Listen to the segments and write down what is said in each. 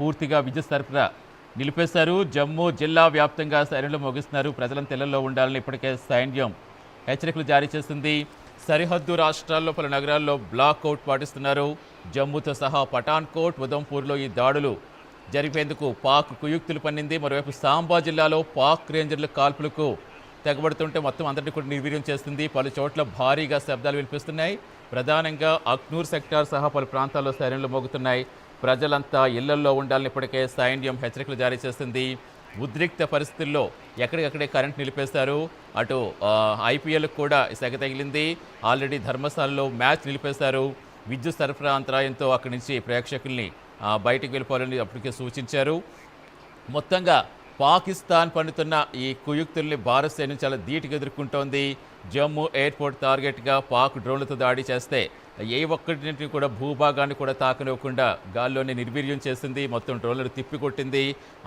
పూర్తిగా విద్యుత్ సరఫరా నిలిపేశారు. జమ్మూ జిల్లా వ్యాప్తంగా సైన్యంలో ముగిస్తున్నారు. ప్రజలను తెల్లల్లో ఉండాలని ఇప్పటికే సైన్యం హెచ్చరికలు జారీ చేసింది. సరిహద్దు రాష్ట్రాల్లో పలు నగరాల్లో బ్లాక్ అవుట్ పాటిస్తున్నారు. జమ్మూతో సహా పఠాన్కోట్ ఉదంపూర్లో ఈ దాడులు జరిపేందుకు పాక్ కుయుక్తులు పన్నింది. మరోవైపు సాంబా జిల్లాలో పాక్ రేంజర్ల కాల్పులకు తెగబడుతుంటే మొత్తం అందరినీ కూడా నిర్వీర్యం చేస్తుంది. పలు చోట్ల భారీగా శబ్దాలు వినిపిస్తున్నాయి. ప్రధానంగా అక్నూర్ సెక్టార్ సహా పలు ప్రాంతాల్లో సైన్యంలు మోగుతున్నాయి. ప్రజలంతా ఇళ్ళల్లో ఉండాలని ఇప్పటికే సైన్యం హెచ్చరికలు జారీ చేస్తుంది. ఉద్రిక్త పరిస్థితుల్లో ఎక్కడికక్కడే కరెంట్ నిలిపేశారు అటు ఐపీఎల్కు కూడా సెగ తగిలింది. ఆల్రెడీ ధర్మశాలలో మ్యాచ్ నిలిపేశారు. విద్యుత్ సరఫరా అంతరాయంతో అక్కడి నుంచి ప్రేక్షకుల్ని బయటికి వెళ్ళిపోవాలని అప్పటికే సూచించారు. మొత్తంగా పాకిస్తాన్ పండుతున్న ఈ కుయుక్తుల్ని భారత సైన్యం చాలా ధీటుగా ఎదుర్కొంటోంది. జమ్మూ ఎయిర్పోర్ట్ టార్గెట్గా పాక్ డ్రోన్లతో దాడి చేస్తే ఏ ఒక్కటిని కూడా భూభాగాన్ని కూడా తాకనివ్వకుండా గాల్లోనే నిర్వీర్యం చేసింది మొత్తం డ్రోన్లను తిప్పికొట్టింది.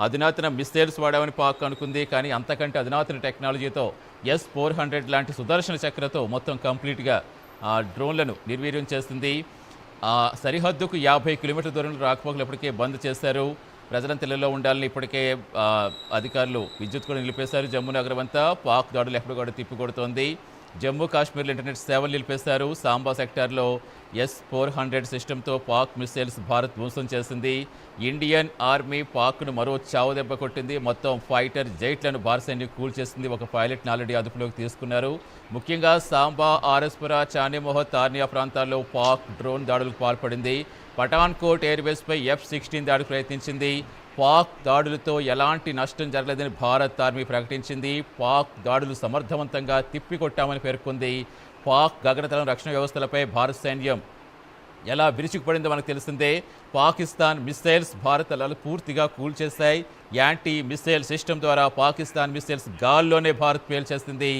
అధునాతన మిస్సైల్స్ వాడామని పాక్ అనుకుంది కానీ అంతకంటే అధునాతన టెక్నాలజీతో ఎస్ ఫోర్ హండ్రెడ్ లాంటి సుదర్శన చక్రతో మొత్తం కంప్లీట్గా ఆ డ్రోన్లను నిర్వీర్యం చేసింది. సరిహద్దుకు యాభై కిలోమీటర్ల దూరంలో రాకపోకలు ఇప్పటికే బంద్ చేశారు. ప్రజలను తెల్లలో ఉండాలని ఇప్పటికే అధికారులు విద్యుత్ కూడా నిలిపేశారు. జమ్మూ నగరం అంతా పాక్ దాడులు ఎప్పుడు కూడా తిప్పికొడుతోంది. జమ్మూ కాశ్మీర్లో ఇంటర్నెట్ సేవలు నిలిపేశారు. సాంబా సెక్టార్లో ఎస్ ఫోర్ హండ్రెడ్ సిస్టంతో పాక్ మిసైల్స్ భారత్ ధ్వంసం చేసింది. ఇండియన్ ఆర్మీ పాక్ను మరో చావు దెబ్బ కొట్టింది. మొత్తం ఫైటర్ జైట్లను భారత సైన్యం కూల్చేసింది ఒక పైలట్ని ఆల్రెడీ అదుపులోకి తీసుకున్నారు. ముఖ్యంగా సాంబా ఆర్ఎస్పుర చానిమోహత్ తార్నియా ప్రాంతాల్లో పాక్ డ్రోన్ దాడులకు పాల్పడింది. పఠాన్కోట్ ఎయిర్వేస్పై ఎఫ్ సిక్స్టీన్ దాడికి ప్రయత్నించింది. పాక్ దాడులతో ఎలాంటి నష్టం జరగలేదని భారత్ ఆర్మీ ప్రకటించింది. పాక్ దాడులు సమర్థవంతంగా తిప్పికొట్టామని పేర్కొంది. పాక్ గగనతలం రక్షణ వ్యవస్థలపై భారత సైన్యం ఎలా విరుచుకుపడిందో మనకు తెలిసిందే. పాకిస్తాన్ మిస్సైల్స్ భారత్ అలలు పూర్తిగా కూల్చేశాయి. యాంటీ మిస్సైల్ సిస్టమ్ ద్వారా పాకిస్తాన్ మిస్సైల్స్ గాల్లోనే భారత్ పేల్చేస్తుంది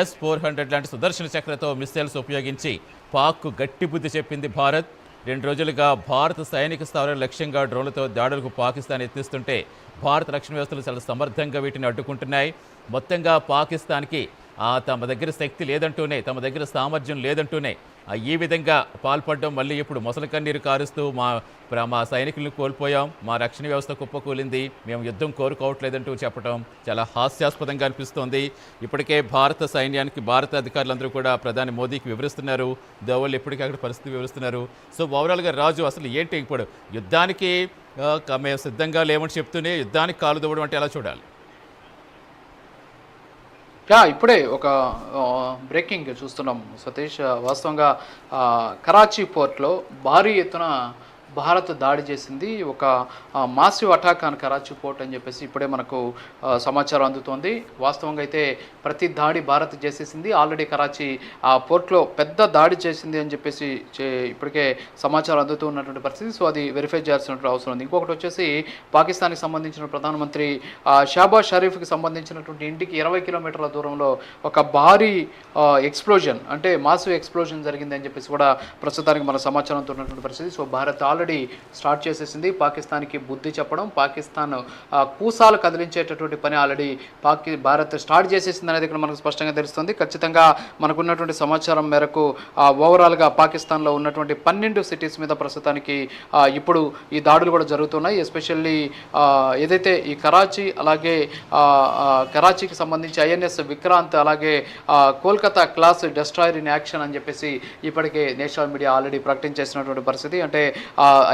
ఎస్ ఫోర్ హండ్రెడ్ లాంటి సుదర్శన చక్రతో మిస్సైల్స్ ఉపయోగించి పాక్కు గట్టి బుద్ధి చెప్పింది భారత్. రెండు రోజులుగా భారత సైనిక స్థావరం లక్ష్యంగా డ్రోన్లతో దాడులకు పాకిస్తాన్ యత్నిస్తుంటే భారత రక్షణ వ్యవస్థలు చాలా సమర్థంగా వీటిని అడ్డుకుంటున్నాయి. మొత్తంగా పాకిస్తాన్కి తమ దగ్గర శక్తి లేదంటూనే తమ దగ్గర సామర్థ్యం లేదంటూనే ఈ విధంగా పాల్పడడం మళ్ళీ ఇప్పుడు మొసలి కన్నీరు కారుస్తూ మా మా సైనికులను కోల్పోయాం మా రక్షణ వ్యవస్థ కుప్పకూలింది మేము యుద్ధం కోరుకోవట్లేదంటూ చెప్పడం చాలా హాస్యాస్పదంగా అనిపిస్తోంది. ఇప్పటికే భారత సైన్యానికి భారత అధికారులందరూ కూడా ప్రధాని మోదీకి వివరిస్తున్నారు దోవల్ ఎప్పటికక్కడ పరిస్థితి వివరిస్తున్నారు. సో ఓవరాల్గా రాజు అసలు ఏంటి ఇప్పుడు? యుద్ధానికి మేము సిద్ధంగా లేమని చెప్తూనే యుద్ధానికి కాలు దూవడం అంటే ఎలా చూడాలి? యా ఇప్పుడే ఒక బ్రేకింగ్ చూస్తున్నాం. సతీష్ వాస్తవంగా కరాచీ పోర్ట్లో భారీ ఎత్తున భారత్ దాడి చేసింది. ఒక massive attack on Karachi port అని చెప్పేసి ఇప్పుడే మనకు సమాచారం అందుతోంది. వాస్తవంగా అయితే ప్రతి దాడి భారత్ చేసేసింది. ఆల్రెడీ కరాచీ ఆ పోర్ట్లో పెద్ద దాడి చేసింది అని చెప్పేసి చే- ఇప్పటికే సమాచారం అందుతూ ఉన్నటువంటి పరిస్థితి. సో అది వెరిఫై చేయాల్సినటువంటి అవసరం ఉంది. ఇంకొకటి వచ్చేసి పాకిస్తాన్కి సంబంధించిన ప్రధానమంత్రి ఆ, షాబాజ్ షరీఫ్కి సంబంధించినటువంటి ఇంటికి ఇరవై కిలోమీటర్ల దూరంలో ఒక భారీ ఎక్స్ప్లోజన్ అంటే మాసివ్ ఎక్స్ప్లోజన్ జరిగింది అని చెప్పేసి కూడా ప్రస్తుతానికి మన సమాచారంతో ఉన్నటువంటి పరిస్థితి. సో భారత్ ఆల్రెడీ స్టార్ట్ చేసేసింది. పాకిస్తాన్కి బుద్ధి చెప్పడం పాకిస్తాన్ కూసాలు కదిలించేటటువంటి పని ఆల్రెడీ పాకి భారత్ స్టార్ట్ చేసేసింది అనేది ఇక్కడ మనకు స్పష్టంగా తెలుస్తుంది. ఖచ్చితంగా మనకున్నటువంటి సమాచారం మేరకు ఓవరాల్గా పాకిస్తాన్లో ఉన్నటువంటి పన్నెండు సిటీస్ మీద ప్రస్తుతానికి ఇప్పుడు ఈ దాడులు కూడా జరుగుతున్నాయి. ఎస్పెషల్లీ ఏదైతే ఈ కరాచీ అలాగే కరాచీకి సంబంధించి ఐఎన్ఎస్ విక్రాంత్ అలాగే Kolkata class destroyer in action అని చెప్పేసి ఇప్పటికే నేషనల్ మీడియా ఆల్రెడీ ప్రకటించేసినటువంటి పరిస్థితి. అంటే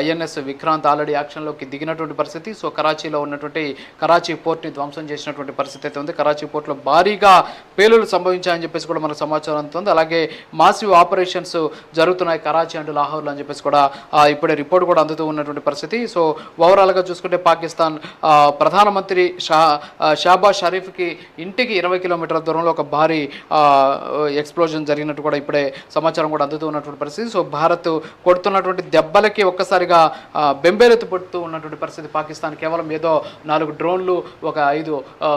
ఐఎన్ఎస్ విక్రాంత్ ఆల్రెడీ యాక్షన్లోకి దిగినటువంటి పరిస్థితి. సో కరాచీలో ఉన్నటువంటి కరాచీ పోర్ట్ని ధ్వంసం చేసినటువంటి పరిస్థితి అయితే ఉంది. కరాచీ పోర్ట్లో భారీగా పేలులు సంభవించాయని చెప్పేసి కూడా మనకు సమాచారం అందుతుంది. అలాగే మాసివ్ ఆపరేషన్స్ జరుగుతున్నాయి కరాచీ అండ్ లాహోర్లో అని చెప్పేసి కూడా ఇప్పుడే రిపోర్ట్ కూడా అందుతూ ఉన్నటువంటి పరిస్థితి. సో ఓవరాల్గా చూసుకుంటే పాకిస్తాన్ ప్రధానమంత్రి షా షాబాజ్ షరీఫ్కి ఇంటికి ఇరవై కిలోమీటర్ల దూరంలో ఒక భారీ ఎక్స్ప్లోజన్ జరిగినట్టు కూడా ఇప్పుడే సమాచారం కూడా అందుతూ ఉన్నటువంటి పరిస్థితి. సో భారత్ కొడుతున్నటువంటి దెబ్బలకి ఒక్కసారిగా బెంబేలెత్తు పడుతూ ఉన్నటువంటి పరిస్థితి పాకిస్తాన్ కేవలం ఏదో నాలుగు డ్రోన్లు ఒక ఐదు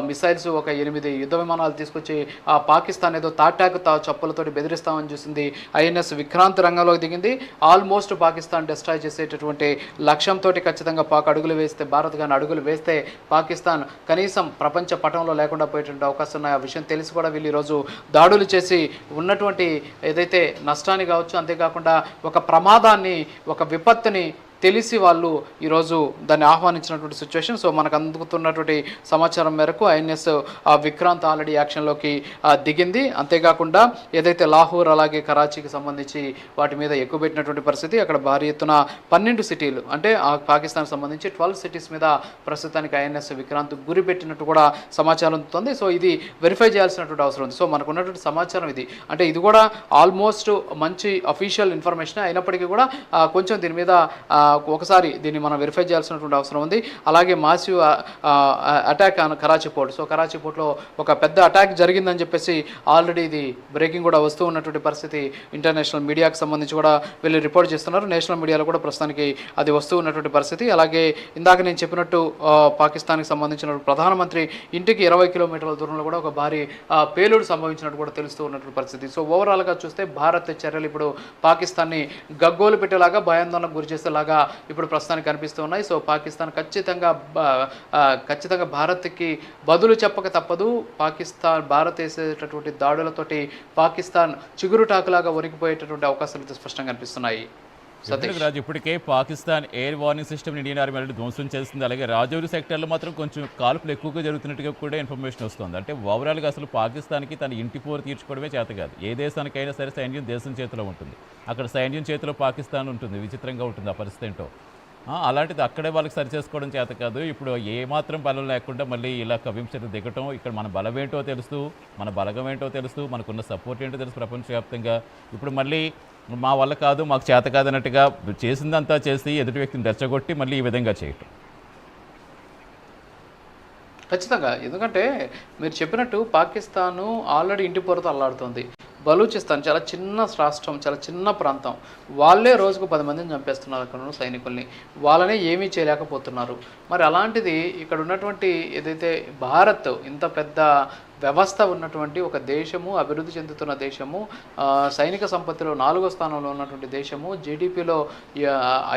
మిసైల్స్ ఒక ఎనిమిది యుద్ధ విమానాలు తీసుకొచ్చి ఆ పాకిస్తాన్ ఏదో తాటాకు తా చప్పులతోటి బెదిరిస్తామని చూసింది ఐఎన్ఎస్ విక్రాంత్ రంగంలోకి దిగింది. ఆల్మోస్ట్ పాకిస్తాన్ డిస్ట్రాయ్ చేసేటటువంటి లక్ష్యంతో ఖచ్చితంగా పాక్ అడుగులు వేస్తే భారత్ కానీ అడుగులు వేస్తే పాకిస్తాన్ కనీసం ప్రపంచ పటంలో లేకుండా పోయేటువంటి అవకాశం ఉన్నాయి. ఆ విషయం తెలిసి కూడా వీళ్ళు ఈరోజు దాడులు చేసి ఉన్నటువంటి ఏదైతే నష్టాన్ని కావచ్చు అంతేకాకుండా ఒక ప్రమాదాన్ని ఒక విపత్తుని মানে తెలిసి వాళ్ళు ఈరోజు దాన్ని ఆహ్వానించినటువంటి సిచ్యువేషన్ సో మనకు అందుకుతున్నటువంటి సమాచారం మేరకు ఐఎన్ఎస్ విక్రాంత్ ఆల్రెడీ యాక్షన్లోకి దిగింది. అంతేకాకుండా ఏదైతే లాహోర్ అలాగే కరాచీకి సంబంధించి వాటి మీద ఎక్కువ పెట్టినటువంటి పరిస్థితి అక్కడ భారీ ఎత్తున పన్నెండు సిటీలు అంటే ఆ పాకిస్తాన్ సంబంధించి ట్వెల్వ్ సిటీస్ మీద ప్రస్తుతానికి ఐఎన్ఎస్ విక్రాంత్ గురి పెట్టినట్టు కూడా సమాచారం ఉంటుంది సో ఇది వెరిఫై చేయాల్సినటువంటి అవసరం ఉంది. సో మనకు ఉన్నటువంటి సమాచారం ఇది. అంటే ఇది కూడా ఆల్మోస్ట్ మంచి అఫీషియల్ ఇన్ఫర్మేషన్ అయినప్పటికీ కూడా కొంచెం దీని మీద ఒకసారి దీన్ని మనం వెరిఫై చేయాల్సినటువంటి అవసరం ఉంది. అలాగే massive attack on Karachi port. So Karachi పోర్ట్లో ఒక పెద్ద అటాక్ జరిగిందని చెప్పేసి ఆల్రెడీ ఇది బ్రేకింగ్ కూడా వస్తూ ఉన్నటువంటి పరిస్థితి ఇంటర్నేషనల్ మీడియాకి సంబంధించి కూడా వీళ్ళు రిపోర్ట్ చేస్తున్నారు. నేషనల్ మీడియాలో కూడా ప్రస్తుతానికి అది వస్తూ ఉన్నటువంటి పరిస్థితి. అలాగే ఇందాక నేను చెప్పినట్టు పాకిస్తాన్కి సంబంధించిన ప్రధానమంత్రి ఇంటికి ఇరవై కిలోమీటర్ల దూరంలో కూడా ఒక భారీ పేలుడు సంభవించినట్టు కూడా తెలుస్తూ ఉన్నటువంటి పరిస్థితి. సో ఓవరాల్గా చూస్తే భారత్ చర్యలు ఇప్పుడు పాకిస్తాన్ని గగ్గోలు పెట్టేలాగా భయాందోళనకు గురి చేసేలాగా ఇప్పుడు ప్రస్తుతానికి కనిపిస్తూ ఉన్నాయి. సో పాకిస్తాన్ ఖచ్చితంగా ఖచ్చితంగా భారత్కి బదులు చెప్పక తప్పదు. పాకిస్తాన్ భారత్ వేసేటటువంటి దాడులతోటి పాకిస్తాన్ చిగురుటాకులాగా వణికిపోయేటటువంటి అవకాశాలు అయితే స్పష్టంగా కనిపిస్తున్నాయి. ఎందుకు రాజు ఇప్పటికే Pakistan air warning system Indian army already ధ్వంసం చేస్తుంది అలాగే రాజౌరి సెక్టర్లో మాత్రం కొంచెం కాల్పులు ఎక్కువగా జరుగుతున్నట్టుగా కూడా ఇన్ఫర్మేషన్ వస్తుంది. అంటే ఓవరాల్గా అసలు పాకిస్తాన్కి తన ఇంటి పోరు తీర్చుకోవడమే చేత కాదు. ఏ దేశానికైనా సరే సైన్యం దేశం చేతిలో ఉంటుంది. అక్కడ సైన్యం చేతిలో పాకిస్తాన్ ఉంటుంది. విచిత్రంగా ఉంటుంది ఆ పరిస్థితి ఏంటో. అలాంటిది అక్కడే వాళ్ళకి సరి చేసుకోవడం చేత కాదు. ఇప్పుడు ఏమాత్రం బలం లేకుండా మళ్ళీ ఇలా కవించలు దిగటం ఇక్కడ మన బలం ఏంటో తెలుస్తూ మన బలగం ఏంటో తెలుస్తూ మనకున్న సపోర్ట్ ఏంటో తెలుసు ప్రపంచవ్యాప్తంగా. ఇప్పుడు మళ్ళీ మా వల్ల కాదు మాకు చేత కాదన్నట్టుగా చేసిందంతా చేసి ఎదుటి వ్యక్తిని రెచ్చగొట్టి మళ్ళీ ఈ విధంగా చేయటం. ఖచ్చితంగా. ఎందుకంటే మీరు చెప్పినట్టు పాకిస్తాను ఆల్రెడీ ఇంటి పొరతో అల్లాడుతుంది. బలూచిస్తాన్ చాలా చిన్న రాష్ట్రం చాలా చిన్న ప్రాంతం. వాళ్ళే రోజుకు పది మందిని చంపేస్తున్నారు అక్కడ ఉన్న సైనికుల్ని. వాళ్ళనే ఏమీ చేయలేకపోతున్నారు. మరి అలాంటిది ఇక్కడ ఉన్నటువంటి ఏదైతే భారత్ ఇంత పెద్ద వ్యవస్థ ఉన్నటువంటి ఒక దేశము అభివృద్ధి చెందుతున్న దేశము సైనిక సంపత్తిలో నాలుగో స్థానంలో ఉన్నటువంటి దేశము జీడిపిలో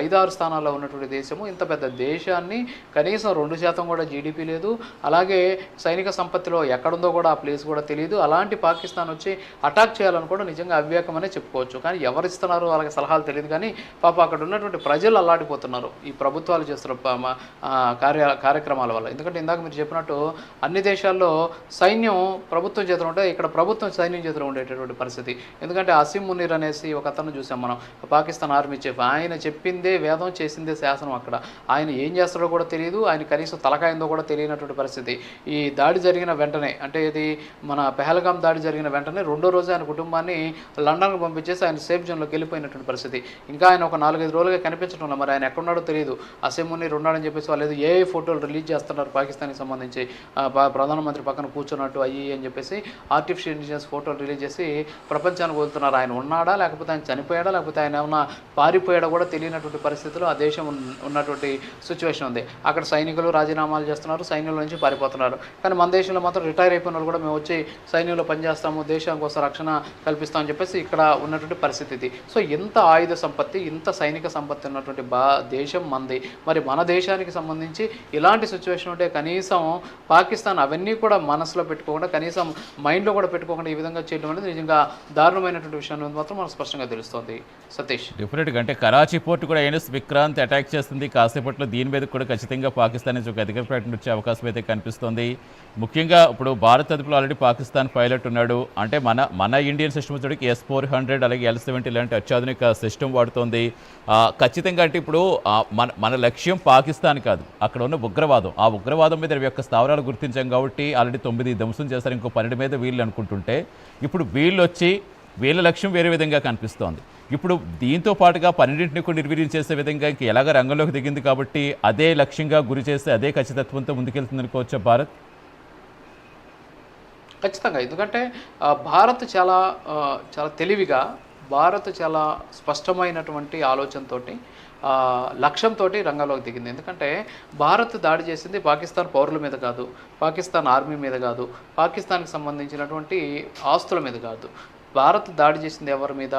ఐదారు స్థానాల్లో ఉన్నటువంటి దేశము ఇంత పెద్ద దేశాన్ని కనీసం రెండు శాతం కూడా జీడిపి లేదు. అలాగే సైనిక సంపత్తిలో ఎక్కడుందో కూడా ఆ ప్లేస్ కూడా తెలియదు అలాంటి పాకిస్తాన్ వచ్చి అటాక్ చేయాలనుకోవడం నిజంగా అవివేకమనే చెప్పుకోవచ్చు. కానీ ఎవరిస్తున్నారు వాళ్ళకి సలహాలు తెలియదు కానీ పాప అక్కడ ఉన్నటువంటి ప్రజలు అల్లాడిపోతున్నారు ఈ ప్రభుత్వాలు చేస్తున్న కార్య కార్యక్రమాల వల్ల. ఎందుకంటే ఇందాక మీరు చెప్పినట్టు అన్ని దేశాల్లో సైన్యం ప్రభుత్వం చేతిలో ఉంటే ఇక్కడ ప్రభుత్వం సైన్యం చేతిలో ఉండేటటువంటి పరిస్థితి. ఎందుకంటే అసీం మునీర్ అనేసి ఒక అతను చూసాం మనం. Pakistan army chief. ఆయన చెప్పిందే వేదం చేసిందే శాసనం అక్కడ. ఆయన ఏం చేస్తాడో కూడా తెలియదు. ఆయన కనీసం తలకాయిందో కూడా తెలియనటువంటి పరిస్థితి. ఈ దాడి జరిగిన వెంటనే అంటే ఇది మన పెహల్గాం దాడి జరిగిన వెంటనే రెండో రోజు ఆయన కుటుంబాన్ని లండన్కి పంపించేసి ఆయన సేఫ్ జోన్లోకి వెళ్ళిపోయినటువంటి పరిస్థితి. ఇంకా ఆయన ఒక నాలుగైదు రోజులుగా కనిపించడం మరి ఆయన ఎక్కడున్నాడో తెలియదు. అసెంబ్లీ ఉన్నాడని చెప్పేసి వాళ్ళు ఏ ఫోటోలు రిలీజ్ చేస్తున్నారు పాకిస్తాన్కి సంబంధించి. ప్రధానమంత్రి పక్కన కూర్చున్నట్టు. అయ్యి అని చెప్పేసి ఆర్టిఫిషియల్ ఇంటెలిజెన్స్ ఫోటోలు రిలీజ్ చేసి ప్రపంచానికి వదులుతున్నారు. ఆయన ఉన్నాడా? లేకపోతే ఆయన చనిపోయాడా? లేకపోతే ఆయన ఏమన్నా పారిపోయాడా కూడా తెలియనటువంటి పరిస్థితిలో ఆ దేశం ఉన్నటువంటి సిచ్యువేషన్ ఉంది. అక్కడ సైనికులు రాజీనామాలు చేస్తున్నారు. సైన్యంలో నుంచి పారిపోతున్నారు. కానీ మన దేశంలో మాత్రం రిటైర్ అయిపోయిన వాళ్ళు కూడా మేము వచ్చి సైన్యంలో పనిచేస్తాము. దేశం కోసం రక్షణ కల్పిస్తామని చెప్పేసి ఇక్కడ ఉన్నటువంటి పరిస్థితి ఇది. సో ఇంత ఆయుధ సంపత్తి ఇంత సైనిక సంపత్తి ఉన్నటువంటి బా దేశం మంది. మరి మన దేశానికి సంబంధించి ఇలాంటి సిచ్యువేషన్ ఉంటే కనీసం పాకిస్తాన్ అవన్నీ కూడా మనసులో పెట్టుకోకుండా కనీసం మైండ్లో కూడా పెట్టుకోకుండా ఈ విధంగా చేయడం అనేది నిజంగా దారుణమైనటువంటి విషయం మాత్రం మనకు స్పష్టంగా తెలుస్తుంది. సతీష్. డెఫినెట్గా అంటే కరాచీ పోర్ట్ కూడా ఎన్ఎస్ విక్రాంత్ అటాక్ చేస్తుంది. కాసేపట్లో దీని మీద కూడా ఖచ్చితంగా పాకిస్తాన్ నుంచి ఒక అధికార ప్రకటన వచ్చే అవకాశం అయితే కనిపిస్తోంది. ముఖ్యంగా ఇప్పుడు భారత్ అదుపులో ఆల్రెడీ పాకిస్తాన్ పైలట్ ఉన్నాడు. అంటే మన మన ఇండియన్ సిస్టమ్ వచ్చేటికి ఎస్ ఫోర్ హండ్రెడ్ అలాగే ఎల్ సెవెంటీ ఇలాంటి అత్యాధునిక సిస్టమ్ వాడుతోంది. ఖచ్చితంగా అంటే ఇప్పుడు మన మన లక్ష్యం పాకిస్తాన్ కాదు. అక్కడ ఉన్న ఉగ్రవాదం. ఆ ఉగ్రవాదం మీద ఇరవై ఒక్క స్థావరాలు గుర్తించాం కాబట్టి ఆల్రెడీ తొమ్మిది ధ్వంసం చేశారు ఇంకో పన్నెండు మీద వీళ్ళు అనుకుంటుంటే ఇప్పుడు వీళ్ళు వచ్చి వీళ్ళ లక్ష్యం వేరే విధంగా కనిపిస్తోంది. ఇప్పుడు దీంతో పాటుగా పన్నెండింటిని కూడా నిర్వీర్యం చేసే విధంగా ఇంక ఎలాగ రంగంలోకి దిగింది కాబట్టి అదే లక్ష్యంగా గురి చేస్తే అదే ఖచ్చితత్వంతో ముందుకెళ్తుంది అనుకోవచ్చా భారత్? ఖచ్చితంగా. ఎందుకంటే భారత్ చాలా చాలా తెలివిగా భారత్ చాలా స్పష్టమైనటువంటి ఆలోచనతోటి లక్ష్యంతో రంగంలోకి దిగింది. ఎందుకంటే భారత్ దాడి చేసింది పాకిస్తాన్ పౌరుల మీద కాదు పాకిస్తాన్ ఆర్మీ మీద కాదు పాకిస్తాన్కి సంబంధించినటువంటి ఆస్తుల మీద కాదు. భారత్ దాడి చేసింది ఎవరి మీద?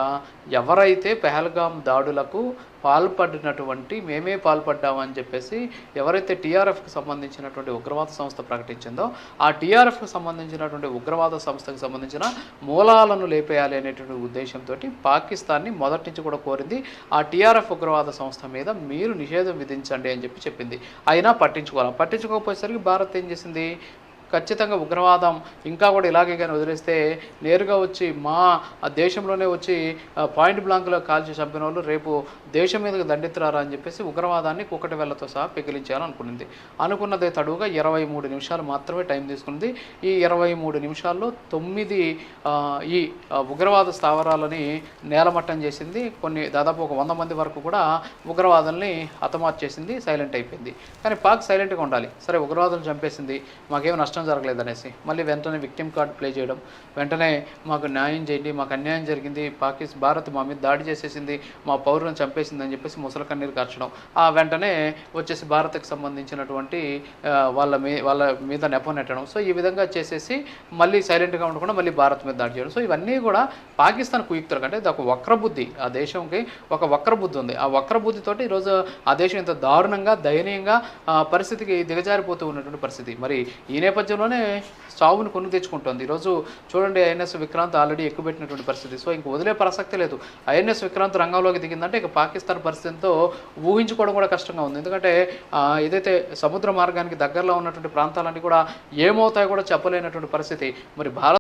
ఎవరైతే పెహల్గాం దాడులకు పాల్పడినటువంటి మేమే పాల్పడ్డామని చెప్పేసి ఎవరైతే టీఆర్ఎఫ్కి సంబంధించినటువంటి ఉగ్రవాద సంస్థ ప్రకటించిందో ఆ టీఆర్ఎఫ్కి సంబంధించినటువంటి ఉగ్రవాద సంస్థకు సంబంధించిన మూలాలను లేపేయాలి అనేటువంటి ఉద్దేశంతో పాకిస్తాన్ని మొదటి నుంచి కూడా కోరింది ఆ టీఆర్ఎఫ్ ఉగ్రవాద సంస్థ మీద మీరు నిషేధం విధించండి అని చెప్పి చెప్పింది. అయినా పట్టించుకోవాలి? పట్టించుకోకపోయేసరికి భారత్ ఏం చేసింది? ఖచ్చితంగా ఉగ్రవాదం ఇంకా కూడా ఇలాగే కానీ వదిలేస్తే నేరుగా వచ్చి మా దేశంలోనే వచ్చి పాయింట్ బ్లాంక్లో కాల్చి చంపిన వాళ్ళు రేపు దేశం మీదకి దండెత్తురారా అని చెప్పేసి ఉగ్రవాదాన్ని కుక్కటి వేళ్ళతో సహా పెకిలించాలనుకునింది. అనుకున్నదే తడువుగా ఇరవై మూడు నిమిషాలు మాత్రమే టైం తీసుకుంది. ఈ ఇరవై మూడు నిమిషాల్లో తొమ్మిది ఈ ఉగ్రవాద స్థావరాలని నేలమట్టం చేసింది. కొన్ని దాదాపు ఒక వంద మంది వరకు కూడా ఉగ్రవాదుల్ని హతమార్చేసింది సైలెంట్ అయిపోయింది. కానీ పాక్ సైలెంట్గా ఉండాలి. సరే ఉగ్రవాదులు చంపేసింది. మాకేం నష్టం జరగలేదు అనేసి మళ్ళీ వెంటనే విక్టిమ్ కార్డ్ ప్లే చేయడం వెంటనే మాకు న్యాయం చేయండి మాకు అన్యాయం జరిగింది పాకిస్తాన్ భారత్ మా మీద దాడి చేసేసింది మా పౌరులను చంపేసింది అని చెప్పేసి ముసల కన్నీరు కార్చడం. ఆ వెంటనే వచ్చేసి భారత్కి సంబంధించినటువంటి వాళ్ళ మీ వాళ్ళ మీద నెపం నెట్టడం. సో ఈ విధంగా చేసేసి మళ్ళీ సైలెంట్గా ఉండకుండా మళ్ళీ భారత్ మీద దాడి చేయడం. సో ఇవన్నీ కూడా పాకిస్తాన్ కుయుక్తులు అంటే ఒక వక్రబుద్ధి. ఆ దేశంకి ఒక వక్రబుద్ధి ఉంది. ఆ వక్రబుద్ధితోటి ఈరోజు ఆ దేశం ఇంత దారుణంగా దయనీయంగా పరిస్థితికి దిగజారిపోతూ ఉన్నటువంటి పరిస్థితి. మరి ఈ నేపథ్యంలోనే సావును కొను తెచ్చుకుంటుంది. ఈరోజు చూడండి ఐఎన్ఎస్ విక్రాంత్ ఆల్రెడీ ఎక్కువ పెట్టినటువంటి పరిస్థితి. సో ఇంక వదిలే ప్రసక్తి లేదు. ఐఎన్ఎస్ విక్రాంత్ రంగంలోకి దిగిందంటే ఇక పాకిస్తాన్ పరిస్థితితో ఊహించుకోవడం కూడా కష్టంగా ఉంది. ఎందుకంటే ఏదైతే సముద్ర మార్గానికి దగ్గరలో ఉన్నటువంటి ప్రాంతాలన్నీ కూడా ఏమవుతాయో కూడా చెప్పలేనటువంటి పరిస్థితి. మరి భారత్